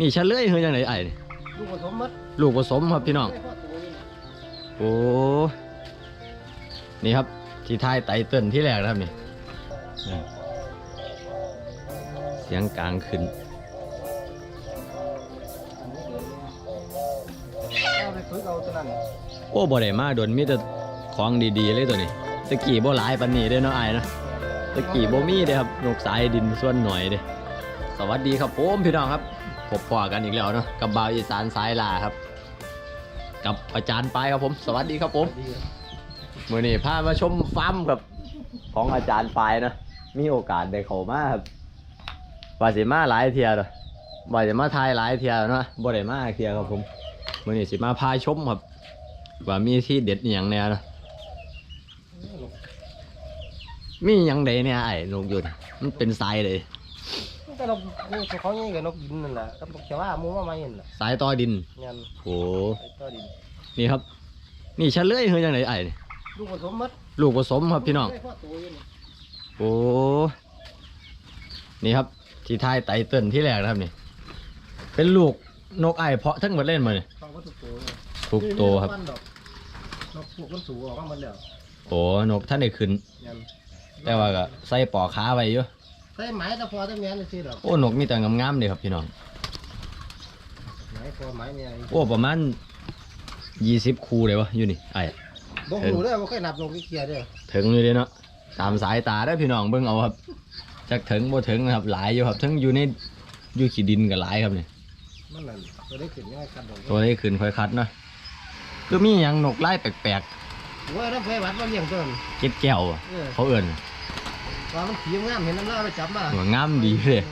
นี่เฉลยคือจังไดไอ้นี่ลูกผสมมัดลูกผสมครับพี่น้องได้พ่ตัวนี่นะโอ้ นี่ครับที่ท้ายไตเติ้ลที่แรกนะครับนี่นี่เสียงกลางขึ้นเอาไปฝึกเอาตัวนั้นโอ้บ่ได้มาโดนมีแต่ของดีๆเลยตัวนี้ตะกี้บ่หลายปานนี้เด้เนาะไอ้ายเนาะตะกี้บ่มีเด้ครับนกสายดินส่วนหน่อยเด้สวัสดีครับผมพี่น้องครับ พบปะกันอีกแล้วเนาะกับบาวอีสานสายลาครับ กับอาจารย์ปายครับผม สวัสดีครับผมมื่อนี้พามาชมฟาร์มกับ ของอาจารย์ปายนะมีโอกาสได้เข้ามาครับว่าสิมาหลายเทียเนาะว่าสิมาทายหลายเทียเนาะบ่ได้มาเทียครับผมมื่อนี้สิมาพาชมครับ ว่ามีที่เด็ดอย่างแน่นะมีอย่างใดเนี่ยไอ้นกหยุดมันเป็นสายเลย แต่นกนี่ตัวเขานี่กับนกดินนั่นแหละกับนกเขียวว่ามูว่าไม่เห็นน่ะสายต่อดินงานโอ้ไอ้ตัวดินนี่ครับ นี่เฉลยคือจังไดไอ้นี่ลูกผสมมัดลูกผสมครับพี่น้อง ได้พ่ตัวนี่นะโอ้ นี่ครับที่ท้ายไตเติ้ลที่แรกนะครับนี่ เป็นลูกนกไอเพาะทั้งหมดเล่นมาเนี่ยฟังก็ถูกตัวเลยทุกโตวครับ นี่มันดอกนกพวกมันสูงออกมาหมดแล้วโอ้นกท่านได้ขึ้นงานแต่ว่าก็ใส่ปอกขาไว้อยู่ ใส่ไหมแต่พอแต่แม่นี่สิดอกโอ้นกมีแต่งามๆเลยครับพี่น้องไหมพอไหมแม่นี่โอ้ประมาณยี่สิบคูเลยวะอยู่นี่ไอ้บ่หูเด้อบ่เคยนับนกเกียร์เด้อถึงอยู่เลยเนาะตามสายตาได้อพี่น้องเบิ่งเอาครับจักถึงบ่ถึงนะครับหลายอยู่ครับทั้งอยู่ในอยู่ขี้ดินกับหลายครับนี่มันนั่นตัวได้ขึ้นยังไงกันดอกตัวนี้ขึ้นค่อยคัดเนาะคือมีหยังนกไล่แปลกโอ้ยน้ำไฟวัดมาเลี้ยงตัวนั้นๆเก็ดแก้วอะเออเขาเอิ่น ว่ามันผีงามเห็นน้ำลายไปจับมาหัวงามดีเลย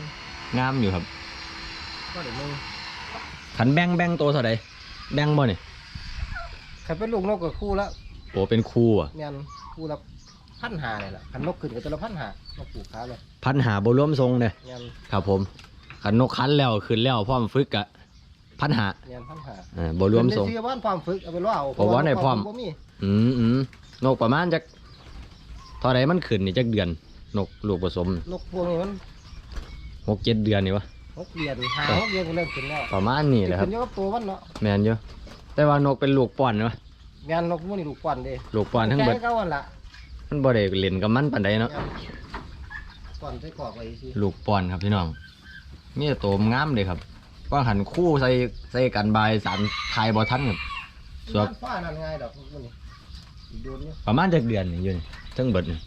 งามอยู่ครับก็เดี๋ยวมึงขันแบงแบงตัวเท่าใดแบงบ่เนี่ยใครเป็นลูกนกกับคู่ละโอ้เป็นคู่อะเมียนคู่ละพันหาเลยล่ะขันนกขึ้นกับตัวละพันหานกปลูกขาเลยพันหาบรวมทรงเนี่ยเมียนครับผมขันนกคันแล้วขึ้นแล้วพร้อมฝึกกะพันหาเมียนพันหาอ่าบรวมทรงเป็นได้ซื้อบ้านความฝึกเอาไปล่อเอาเพราะว่าในพร้อมบ่มีอืมอืมนกประมาณจักเท่าใดมันขึ้นนี่จักเดือน นกลูกผสมนกพวกนี้มันหกเจ็ดเดือนนี่วะหกเดือนหาหกเดือนก็เริ่มขึ้นแล้วประมาณนี้แหละครับขึ้นอยู่กับตัวมันเนาะแมนอยู่แต่ว่านกเป็นลูกป้อนวะเมียนนกมันนี่ลูกกวนเด้ลูกป้อนทั้งเบิดใจเก่าวันละมันบ่ได้เล่นกับมันปานใดเนาะเมียนกวนใส่กรอกไว้สิลูกป้อนครับพี่น้องมีแต่โตมงามเลยครับว่าหันคู่ใส่ใส่กันบายสารทายบอทันครับสวบมันฟ้านั่นง่ายดอกมันนี่อีกโดนอยู่ประมาณจักเดือนนี่อยู่นี่ทั้งเบิดนี่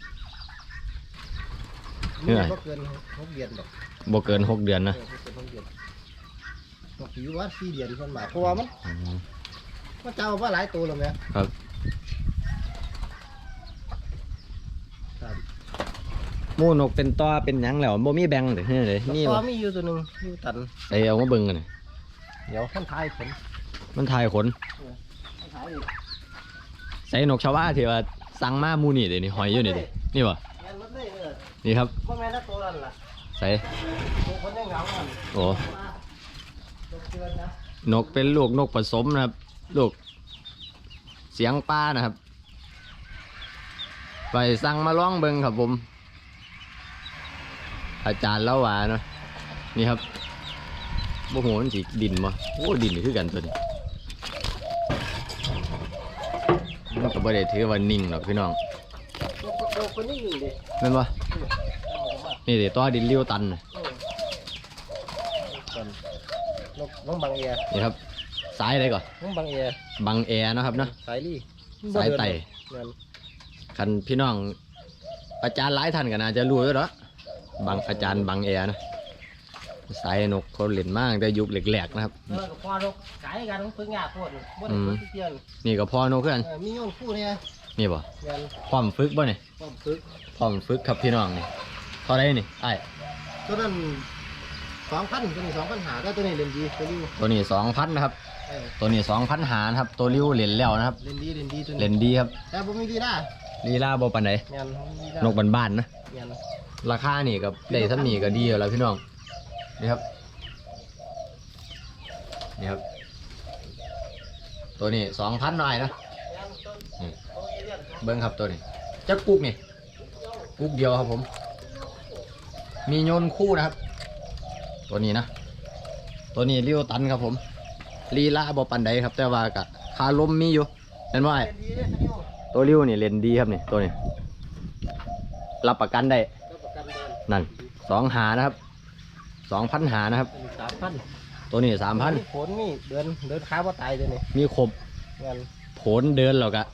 เหนื่นี่อย ก็เกินหกเดือนดอกบ่เกินหกเดือนนะเออบ่เกินหกเดือนนกอยู่ว่าสี่เดือนคนมาเพราะว่ามันอืม มันเจ้าว่าหลายตัวแล้วแม่ครับ ครับหมู่นกเป็นต้อเป็นหยังแล้วบ่มีแบ่งเด้อเฮ้ยเลยนี่ตัววะมีอยู่ตัวหนึ่งอยู่ตัน ไปเอามาเบิ่งกันน่ะเดี๋ยวท่านทายผลมันทายขนท่านทายอีกใส่นกชาวบ้านที่ว่าสั่งมาหมู่นี่เด้นี่หอยอยู่นี่เด้นี่บ่ นี่ครับว่าแม่นแล้วตัวนั่นล่ะใส่ตัวคนได้เหงามันโอ้ตัวเกินนะนกเป็นลูกนกผสมนะครับ ลูก เสียงป้านะครับ ไปสั่งมาล่องเบิงครับผม อาจารย์เล่าว่าเนาะนี่ครับบ่หัวมันสีดินมาโอ้ดินคือกันตัวนี้มันก็บ่ได้ถือว่านิ่งหรอกพี่น้องตัวตัวคนนี้อยู่ดิแม่นบ่เอาออกมา นี่เดี๋ยวตัวดินเลี้ยวตันน่ะเออก่อนนกน้องบางเอียนี่ครับสายอะไรก่อนน้องบางเอียบังแอร์เนาะครับเนาะสายลี่สายไต่เงินคันพี่น้อง อาจารย์หลายท่านก็น่าจะรู้อยู่แล้วบางอาจารย์บางแอร์นะสายนกเขาเล่นมากแต่ยุคแรกๆนะครับเออกับพ่อนกขายกันฝึกงานพวดบ่ได้อืมฝึกเที่ยนนี่ก็พ่อนกคือกันเออมีโยนคู่เนี่ยนี่บ่เงินพร้อมฝึกบ่เนี่ยความฝึกพร้อมฝึกครับพี่น้องนี่เท่าไรนี่ไอ้ายตัวนั้นสองพันตัวนี้สองพันหาก็ตัวนี้เล่นดีตัวนี้ตัวนี้สองพันนะครับ เออตัวนี้สองพันหานะครับ ตัวริ้วเล่นแล้วนะครับเล่นดีเล่นดีตัวนี้เล่นดีครับแต่ผมมีดีนะลีลาบ่ปานใดเงินมีดีนกบ้านๆนะ เงินราคานี่กับได้ซ้ำนี่ก็ดีอยู่แล้วพี่น้องนี่ครับนี่ครับ ตัวนี้สองพันหน่อยนะเงินตัวนี่ตัวเอเลี่ยนเบิ้งครับตัวนี้จะกุ๊กนี่กุ๊กเดียวครับผม มีโยนคู่นะครับ ตัวนี้นะ ตัวนี้ริวตันครับผมลีลาบ่ปันใดครับ แต่ว่ากะคาลมมีอยู่เห็นว่าเรียนดีเลยท่านโยตัวริวนี่เล่นดีครับนี่ตัวนี้ รับประกันได้รับประกันเดือนนั่นสองหานะครับสองพันหานะครับสามพันตัวนี้สามพันผลนี่เดินเดินขาบ่ตายเลยนี่มีครบเงินผลเดินแล้วกะ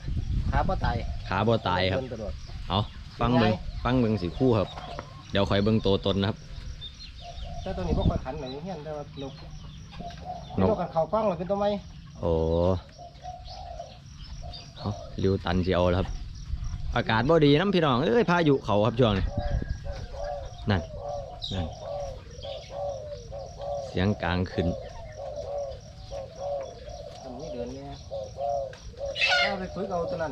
ขาบ่ตายขาบ่ตายครับเดินตลอดเอาฟังเบิงฟังเบิงสีคู่ครับเดี๋ยวคอยเบิงตัวตนนะครับแต่ตัวนี้บ่ค่อยขันหน่อยเฮียนแต่ว่านกนกนกกันเข้ากล้องเลยเป็นตัวไม้โอ้เอาริวตันเจียวแล้วครับ อากาศบ่ดีน้ำพี่น้องเอ้ยพายุเขาครับช่วงนี้นั่นนั่นเสียงกลางขึ้นอันนี้เดินเนี่ยถ้าไปฝึกเอาตัวนั้น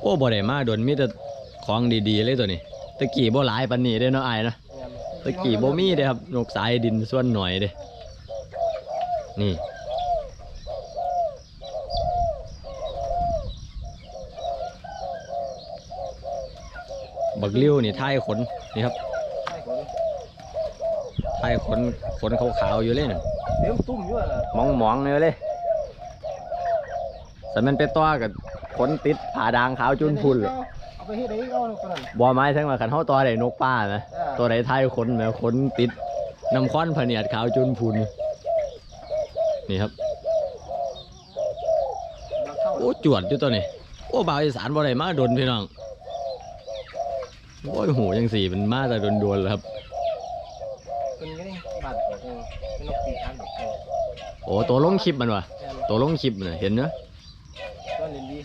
โอ้บ่ได้มาโดนมีแต่ของดีๆเลยตัวนี้ ตะกี้บ่หลายปันนี้เด้เนาะอายเนาะเงินตะกี้บ่มีเด้ครับนกสายดินส่วนหน่อยเด้นี่บักเลี้ยวนี่ท้ายขนนี่ครับใช่คนท้ายขนขนขาวๆอยู่เลยน่ะเต็มตุ่มอยู่อะล่ะมองมองๆเลยเลยสมันเป็นตัวกับขนติดผาดางขาวจุนพุ่นเลย เอาไปเฮ็ดได้เอาตัวนั้น บ่ไม้ทั้งว่าขันเฮาตัวใดนกป้านะอ่าตัวใดท้ายขนแหมขนติดน้ำค้อนผะเนียดขาวจุนพุ่นนี่ครับบักเข้าโอ้จวดอยู่ตัวนี้โอ้บ่าวอีสานบ่ได้มาโดนพี่น้องโอ้ยหูจังสี่มันมาแต่โดนๆแล้วครับ เป็นไงนี่บาดเออเป็นนกตีคันแบบเออโอ้ตัวลงคลิปมันวะแม่นตัวลงคลิปน่ะเห็นเนอะ ก็เล่นดี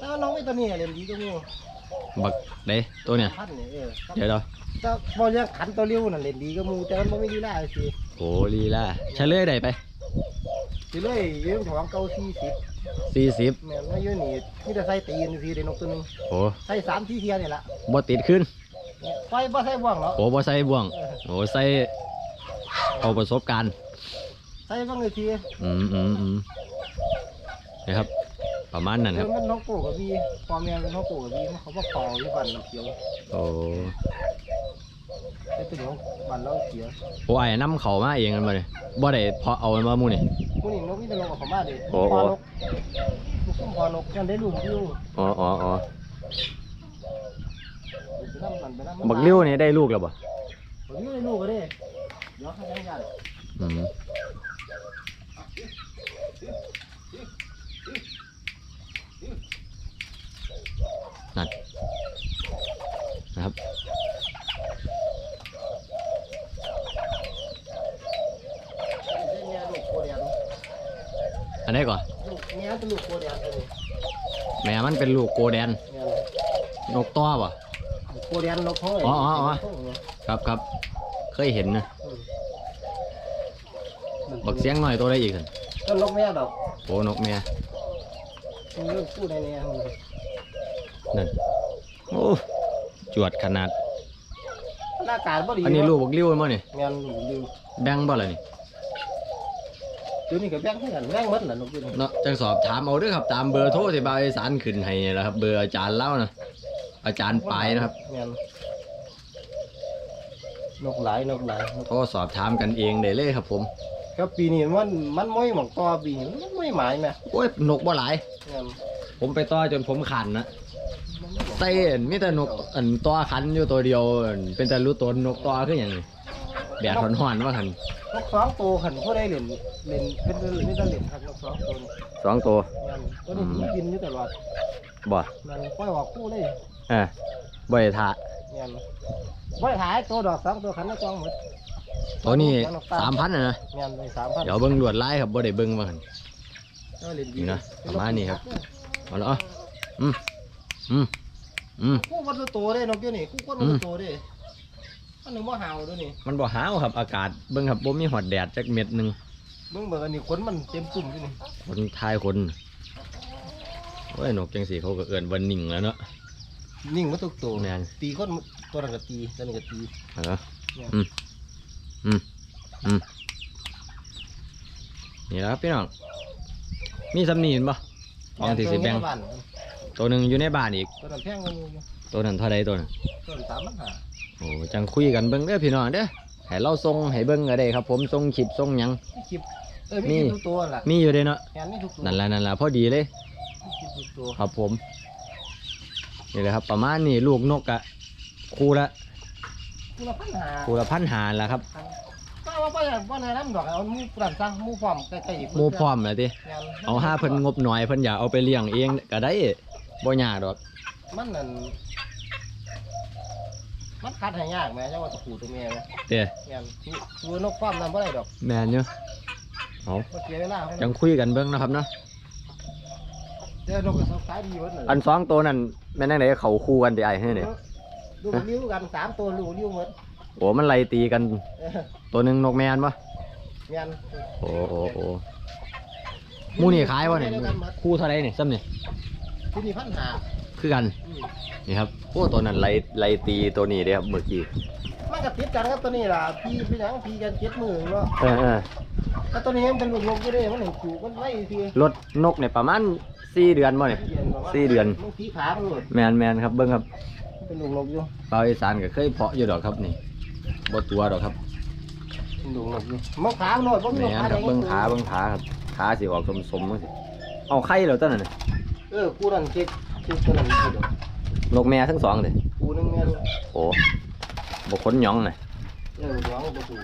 ถ้าน้องไอ้ ตัวนี้เล่นดีก็มีบักเด้ตัวเนี่ย พันเนี่ยเออเดี๋ยวเดี๋ยวถ้าบอลยังขันตัวเลี้ยวน่ะเล่นดีก็มูแต่มันบ่มีลีลาสิโอ้ลีล่าเฉลยได้ไปสิเลยเรื่องของเก่าสี่สิบสี่สิบแม่นมาอยู่นี่มีแต่ใส่ตีนสิได้นกตัวหนึงโอ้ใส่สามที่เทียนี่ล่ะบ่ติดขึ้น เนี่ยไฟบ่ใส่บ่วงหรอกโอ้บ่ใส่บ่วง โอ้ใส่เอาประสบการณ์ ใส่บ้างเลยทีอืมอืมอืมนะครับ ประมาณนั้นครับมันน้องโกกับพี่พ่อแม่เป็นน้องโกกับพี่เขาบอกคออยู่บ้านน้ำเขียวโอ้แต่ตัวเดียวบ้านเราเขียวโอ้ไอ้น้ำเขามาเองกันมาเลยบ่ได้เพาะเอามันมาหมู่นี่ผู้นี่นกนี่เป็นนกของบ้านเลยโอ้พโอ้อนกลูกซุ่มพอนกยังได้ลูกอยู่อ๋ออ๋ออ๋อไปนั่งกันไปนั่งบักเลี้ยวนี่ได้ลูกแล้วบ่บักลิ้วได้ลูกก็ได้เดี๋ยวให้ยังยันอืม นั่นนะครับเมียลูกโคเดียนอันนี้ก่อนลูกเมียเป็นลูกโคเดียนตัวนี้แม่มันเป็นลูกโกแดนเมียนกต้อบ่โคเดียนนกเขาเลยอ๋ออ๋ออ๋อครับครับเคยเห็นนะบักเสียงหน่อยตัวได้อีกสิก็นกแม่ดอกโอ้นกแม่มันเรื่องพูดในเนี่ย นั่นโอ้จวดขนาด หน้าการบ่ดีอันนี้ลูกบักเลี้ยวมั้งนี่เมียลูกลิ้วแบงบ่ล่ะนี่ตัวนี้ก็แบ่งให้กันแบ่งหมดน่ะนกตัวนี้เนาะจังสอบถามเอาเด้วยครับตามเบอร์โทรที่บ่าวอีสานขึ้นให้นี่แหละครับ เบอร์อาจารย์เล่านะอาจารย์ปายนะครับเมียนกหลายนกหลายนกโทรสอบถามกันเองได้เลยครับ ผมก็ปีนี้มันมันไม่หมองต่อปีนี้มันไม่หมายแม่โอ้ยนกบ่หลายเมียผมไปต่อจนผมขันนะใส่อันมีแต่นกอันตัวขันอยู่ตัวเดียวอันเป็นแต่รู้ตนนกตัวคืออย่างนี้แดดร้อนๆว่าหันนกสองตัวขันผู้ได้เล่นเล่นเป็นเล่นไม่ได้เล่นครับนกสองตัวนี่สองตัวเมียตัวนี้มันบินอยู่ตลอดบ่มันปล่อยออกคู่เลยเออบ่ได้ทาเมียบ่ได้ถ่ายตัวดอกสองตัวขันละกองหมดตัวนี้สามพันนะเมียเลยสามพันเดี๋ยวเบิ้งลวดลายครับบ่ได้เบิ้งว่าหันก็เล่นดีนี่นะประมาณนี้ครับเอาละอะอืมอืม อืม คู่วัดตัวได้นกเดียวนี่คู่วัดอืมตัวได้อันหนึ่งว่าหาวด้วยนี่มันบ่หาวครับ อากาศเบิ้งครับบ่มีหอดแดดจักเม็ดหนึงเบิ่งเบิ่งอันนี้ขนมันเต็มตุ่มอยู่นี่คนทายคนโอ้ยนกจังสีเขาก็เอิ้นว่านิ่งแล้วเนาะ นิ่งมาทุกตัวแม่น ตีคนตัวนั้นก็ตีตัวนี้ก็ตีเออเนี่ยอืมอืมอืมนี่แหละครับพี่น้องมีสำนีเห็นบ่ของที่สิแบ่งตัวนี้ในบ้าน ตัวหนึ่งอยู่ในบ้านอีก ตัวนั้นแพงกว่าหมู่อยู่ตัวนั้นเท่าใดตัวนั้นตัวนั้นสามพันห้าโอ้จังคุยกันเบิ่งเด้อพี่น้องเด้อให้เราส่งให้เบิ่งก็ได้ครับ ผมส่งคลิปส่งหยัง มีคลิปเออมีคลิปทุกตัวนั่นล่ะมีอยู่เด้เนาะงานมีทุกตัวนั่นแหละนั่นแหละพอดีเลย มีคลิปทุกตัวครับผมนี่แหละครับ ประมาณนี้ลูกนกอะคู่ละคุณละพันหาคู่ละพันหาละครับก็ว่าว่าอย่างว่าในน้ำดอกเอาหมูปรันซะหมูพร้อมใกล้ๆอีกหมูพร้อมแล้วติงานเอาห้าเพิ่นงบหน่อยเพิ่นอยากเอาไปเลี้ยงเองก็ได้ บ่ยากดอกมันนั่นมันคัดให้ยากแม่เจ้าว่าตะปูตัวเมียไหมเด้งานนี่ตัวนกความนั่นบ่ได้ดอกแม่นอยู่เอามันเสียเวลาเขาจังคุยกันเบิ่งนะครับเนาะเจอนกกับสายดีเบิดเลยอันสองตัวนั้นแม่นจังไดเขาคู่กันติไอ้ให้นี่ลูกลิ้วกันสามตัวลูกลิ้วหมดโอ้มันไล่ตีกันเออตัวหนึงนกแม่นบ่งานโอ้โอ้โอ้หมูนี่ขายบ่เนี่ยคู่เท่าไหร่นี่ซ้ำนี่ ที่นี่พันหาคือกันอืมนี่ครับโอ้ตัวนั้นไล่ไล่ตีตัวนี้เด้ครับเมื่อกี้มันก็ติดกันครับตัวนี้ล่ะพี่พี่หยังพี่กันเจ็ดมือเนาะเออเออแต่ตัวนี้มันเป็นลูกนกอยู่เด้มันเห็นขู่มันไว้ทีรถนกเนี่ยประมาณ4เดือนบ่เนี่ยสี่เดือนมันสีขามันหลุดแมนแมนครับเบิ้งครับเป็นลูกนกอยู่เปาอีสานก็เคยเพาะอยู่ดอกครับนี่บ่ตัวดอกครับเป็นลูกนกอยู่มันขามันหลุดบ่แมมีนขาครับเบิ้งขาเบิ้งขาครับขาสิออกสมๆจังซี่เอาไข่แล้วตัวนั้นน่ะ เออกูนั่นเช็คเช็คตัวนั้นอยู่เด้อนกแม่ทั้งสองเด้กูนึงแม่นโอ้บ่ขนหยองน่ะเออหยองบ่กู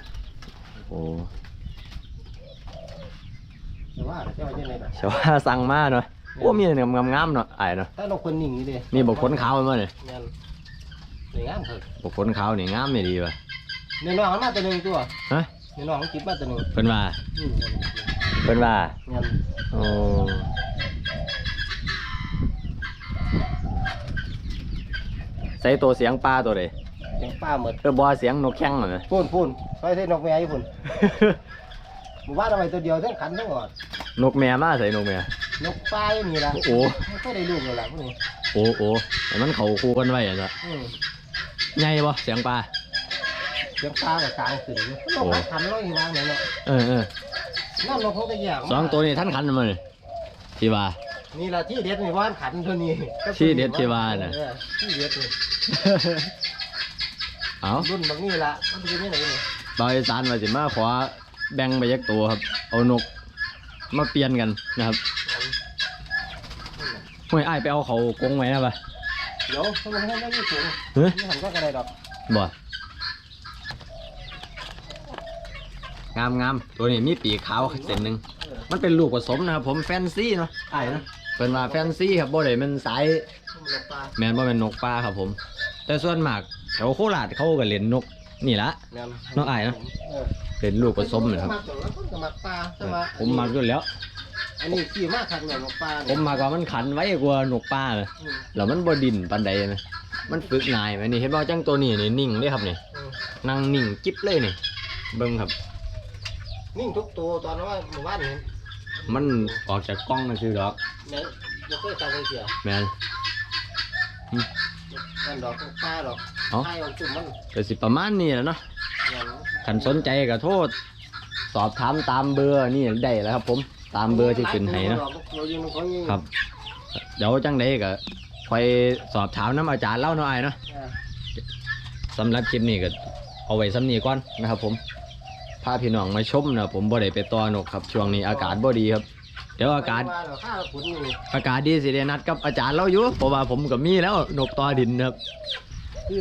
โอ้แต่ว่าเจ้าว่าจังได๋ล่ะชาวาสั่งมาเนาะโอ้มีแต่งามๆเนาะอ้ายเนาะถ้านกคนนิ่งนี่เด้นี่บ่ขนขาวมันบ่เนี่ยแม่นนี่งามครับบ่ขนขาวนี่งามไม่ดีว่ะเนี่ยน้องมันมาตัวหนึงตัวฮะ เนี่ยน้องมันจิบมาตัวหนึงเพิ่นว่าอืมเพิ่นว่าแม่น โอ้ ใส่ตัวเสียงปลาตัวใดเสียงป้าหมดเออบ่เสียงนกแข้งน่ะนะพูนพูนไปใส่นกแม่อยู่พูนหมู่บ้านเอาไว้ตัวเดียวทั้งขันทั้งหอดนกแม่มาใส่นกแม่นกปลาอยู่นี่ล่ะโอ้ไม่ค่อยได้ลูกเลยล่ะพวกนี้โอ้โอ้แต่มันเขาคู่กันไว้อะจ้ะอืมใหญ่บ่เสียงปลา เสียงปลากับกลางขึ้นอยู่นกหาขันน้อยอยู่วางไหนเนาะเออเออนั่นนกเขาตะแยกสองตัวนี้ท่านขันมาเลยที่ว่า นี่ล่ะที่เด็ดนี่ว่านขันตัวนี้ที่เด็ดที่ว่าน่ะ เออที่เด็ดนี่ เอารุ่นบางนี่ล่ะมันเป็นยังไงนี่บอยสานมาสิมาขอแบ่งไปยักตัวครับ เอานกมาเปลี่ยนกันนะครับห้วยอ้ายไปเอาเขากรงไว้นะปะเดี๋ยวถ้ามันให้ได้ยี่สูงเฮ้ยนี่หันก็กระไรดอกบ่งามงามตัวนี้มีปีกขาวเส้นหนึ่งเออมันเป็นลูกผสมนะครับผมแฟนซีเนาะอ้ายนะเป็นว่าแฟนซีครับบ่ได้มันสายนกปลา แมนว่าเป็นนกป่าครับผม แต่ส่วนมากแถวโคราชเขาก็เล่นนกนี่ละ แม่นน้องอ้ายเนาะเออเป็นลูกผสมนะครับมาจากแล้วคนก็มักปลาใช่ไหมผมมักอยู่แล้ว อันนี้ขี่มากขัดเหมือนนกปลาผเนี่ยมมักว่ามันขันไว้กว่านกป่าเลยอืมแล้วมันบ่ดินปานใดไหมมันฝึกนายไหมนี่เห็นบ่จังตัวนี้นี่นิ่งเลยครับนี่อืมนั่งนิ่งจิ๊บเลยนี่เบิ่งครับ นิ่งทุกตัวตอนนั้นว่าหมู่บ้านนี้มันออกจากกล้องนั่นคือดอกเนี่ยยกเคยตาเลยเสียแมน นั่นดอกนกปลาดอกเอ้า ใช่เอาจุ่มมันก็สิประมาณนี้แหละเนาะเนี่ยคันสนใจก็โทษ สอบถามตามเบอร์นี่ได้แล้วครับ ผมตามเบอร์ที่ขึ้นให้เนาะดอกเรายิงมันเขายิงครับ เดี๋ยวจังไดก็คอยสอบถามน้ำอาจารย์เล่าหน่อยเนาะอ่าสำหรับคลิปนี้ก็เอาไว้ซ้ำนี้ก่อนนะครับ ผมพาพี่น้องมาชมนะผมบ่ได้ไปต่อนกครับ ช่วงนี้อากาศบ่ดีครับเดี๋ยวอากาศว่าเราฆ่าขุนนี่อากาศดีสิได้นัดกับอาจารย์เราอยู่เพราะว่าผมกับมีแล้วนกต่อดินนะครับ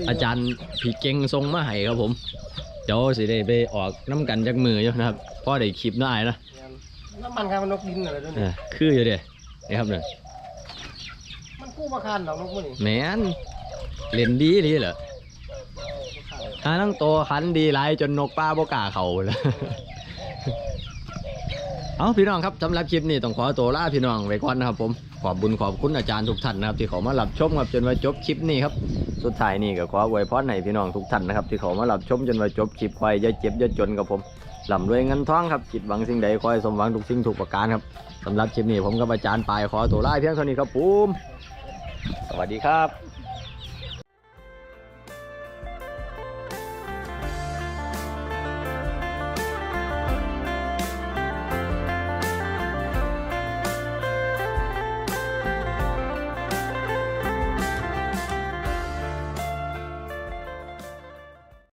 อาจารย์พี่เก่งทรงมาให้ครับผม เดี๋ยวสิได้ไปออกน้ำกันจากมืออยู่นะครับพอได้คลิปหน้านะน้ำมันครับมันนกดินอะไรด้วยเอนี่อคืออยู่เด้นี่ครับเนี่ยมันกู้มาคานดอกนกมันนี่แหมนเล่นดีดีเหรอหาทั้งโตวขันดีหลายจนนกป้าบ่กล้าเขาเลย เอาพี่น้องครับสำหรับคลิปนี้ต้องขอตัวลาพี่น้องไว้ก่อนนะครับผมขอบบุญขอบคุณอาจารย์ทุกท่านนะครับ ที่เขามารับชมครับจนว่าจบคลิปนี้ครับสุดท้ายนี่ก็ขออวยพรให้พี่น้องทุกท่านนะครับที่เขามารับชมจนว่าจบคลิปคอยอย่าเจ็บอย่าจนกับผมลำรวยเงินทองครับจิตหวังสิ่งใดคอยสมหวังทุกสิ่งทุกประการครับสำหรับคลิปนี้ผมกับอาจารย์ปายขอตัวลาเพียงเท่านี้ครับผมสวัสดีครับ